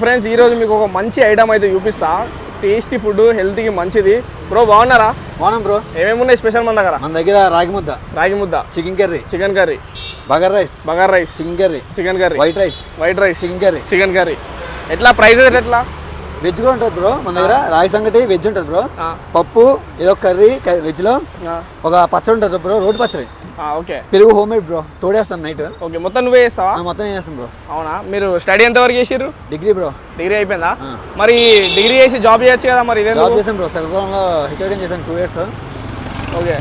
Friends ఈరోజు మీకు ఒక మంచి ఐటమ్ అయితే చూపిస్తా. టేస్టీ ఫుడ్ హెల్త్కి మంచిది. బ్రో బాగున్నారా? బాగున్నాం బ్రో ఏమేమి ఉన్నాయి స్పెషల్ మన దగ్గర? మన దగ్గర రాగి ముద్ద. రాగి ముద్ద. Chicken curry chicken curry bugger rice bagar rice chicken curry chicken curry white rice white rice chicken curry chicken curry ఎట్లా? ప్రైస్ ఎట్లా? వెజ్ కూడా ఉంటుంది బ్రో మన దగ్గర రాగి సంగటి వెజ్ ఉంటుంది బ్రో పప్పు ఏదో కర్రీ వెజ్లో ఆ, ఒక పచ్చడి ఉంటుంది బ్రో రోటి పచ్చడి. ఓకే. పెరుగు హోమ్ మేడ్ బ్రో తోడేస్తాను నైట్. ఓకే మొత్తం నువ్వే చేస్తావా? మొత్తం ఏం చేస్తాం బ్రో. అవునా? మీరు స్టడీ ఎంత వరకు చేసిర్రు? Degree bro. డిగ్రీ అయిపోయిందా. మరి డిగ్రీ చేసి జాబ్ చేయొచ్చు కదా మరి ఇదే జాబ్ చేసాను బ్రో శ్రీకాకుళంలో హెచ్ఓడి చేశాను టూ ఇయర్స్. ఓకే.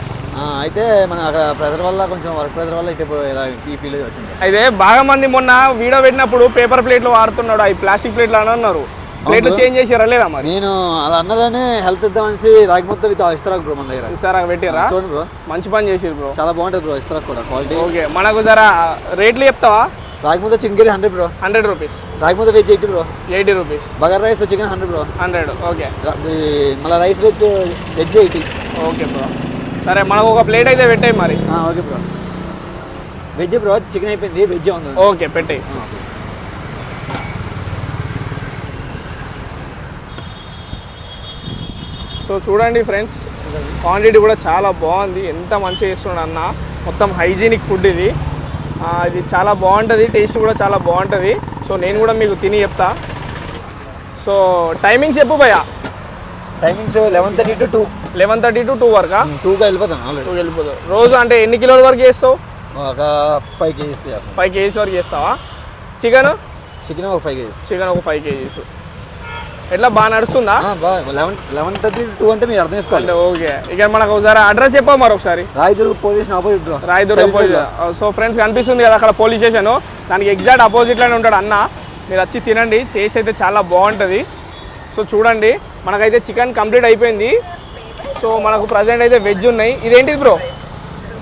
అయితే మన అక్కడ ప్రెజర్ వల్ల కొంచెం వర్క్ ప్రెజర్ వల్ల ఇటు ఇలా ఈ ఫీల్డ్ వచ్చింది. అయితే బాగా మంది మొన్న వీడియో పెట్టినప్పుడు పేపర్ ప్లేట్లు వాడుతున్నాడు అవి ప్లాస్టిక్ ప్లేట్లు అని అన్నారు. చేంజ్ చేసిరా లేదా మరి? నేను అలా అన్నదానే హెల్త్ ఇద్దామనేసి రాగి మొత్తం విత్ ఇస్తరాకు బ్రో మన దగ్గర. ఇస్తారా పెట్టిరా చూడండి బ్రో. మంచి పని చేసిరు బ్రో. చాలా బాగుంటుంది బ్రో ఇస్తరాకు కూడా క్వాలిటీ. ఓకే మనకు జర రేట్లు చెప్తావా? రాగి ముద్ద chicken hundred bro. Hundred rupees. రాగి ముద్ద veg eighty bro. Eighty rupees. Bugger rice chicken hundred bro. Hundred okay. మళ్ళీ rice with veg eighty. Okay bro. సరే మనకు ఒక ప్లేట్ అయితే పెట్టాయి మరి. Okay bro. Veg bro chicken అయిపోయింది వెజ్ ఉంది. ఓకే పెట్టాయి. సో చూడండి ఫ్రెండ్స్ క్వాంటిటీ కూడా చాలా బాగుంది. ఎంత మంచిగా చేస్తున్నాడు అన్న. మొత్తం హైజీనిక్ ఫుడ్ ఇది. ఇది చాలా బాగుంటుంది. టేస్ట్ కూడా చాలా బాగుంటుంది. సో నేను కూడా మీకు తిని చెప్తా. సో టైమింగ్స్ చెప్పు భయ్యా. Timings eleven thirty to two eleven thirty to two వరకా? టూగా వెళ్ళిపోతాను ఆల్రెడీ టూ వెళ్ళిపోతావు. రోజు అంటే ఎన్ని కిలోల వరకు చేస్తావు? ఒక ఫైవ్ కేజీస్ ఫైవ్ కేజీస్ వరకు చేస్తావా? చికెన్? చికెన్ ఒక ఫైవ్ కేజీస్. చికెన్ ఒక ఫైవ్ కేజీస్. ఎట్లా బాగా నడుస్తుందా? లెవెన్ థర్టీ టూ అంటే మీరు అర్థం చేసుకోవాలి. ఓకే. ఇక మనకు ఒకసారి అడ్రస్ చెప్పావు మరి ఒకసారి? Rayadurg police opposite Rayadurg police so friends కనిపిస్తుంది కదా అక్కడ పోలీస్ స్టేషన్. దానికి ఎగ్జాక్ట్ ఆపోజిట్లోనే ఉంటాడు అన్న. మీరు వచ్చి తినండి టేస్ట్ అయితే చాలా బాగుంటుంది. సో చూడండి మనకైతే చికెన్ కంప్లీట్ అయిపోయింది. సో మనకు ప్రజెంట్ అయితే వెజ్ ఉన్నాయి. ఇదేంటిది బ్రో?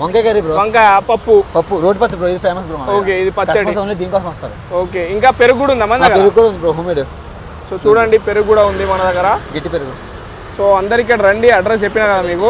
వంకాయ కర్రీ బ్రో. వంకాయ పప్పు. పప్పు రోడ్ పచ్చడి బ్రో ఇది ఫేమస్ బ్రో ఓకే, ఇది పచ్చడి. ఓన్లీ దీనికోసం వస్తారు. ఓకే ఇంకా పెరుగు కూడా ఉందా మన పెరుగు కూడా ఉంది బ్రో హోమ్ మేడ్ సో చూడండి పెరుగు కూడా ఉంది మన దగ్గర. గట్టి పెరుగు. సో అందరు ఇక్కడ రండి అడ్రస్ చెప్పినా కదా మీకు.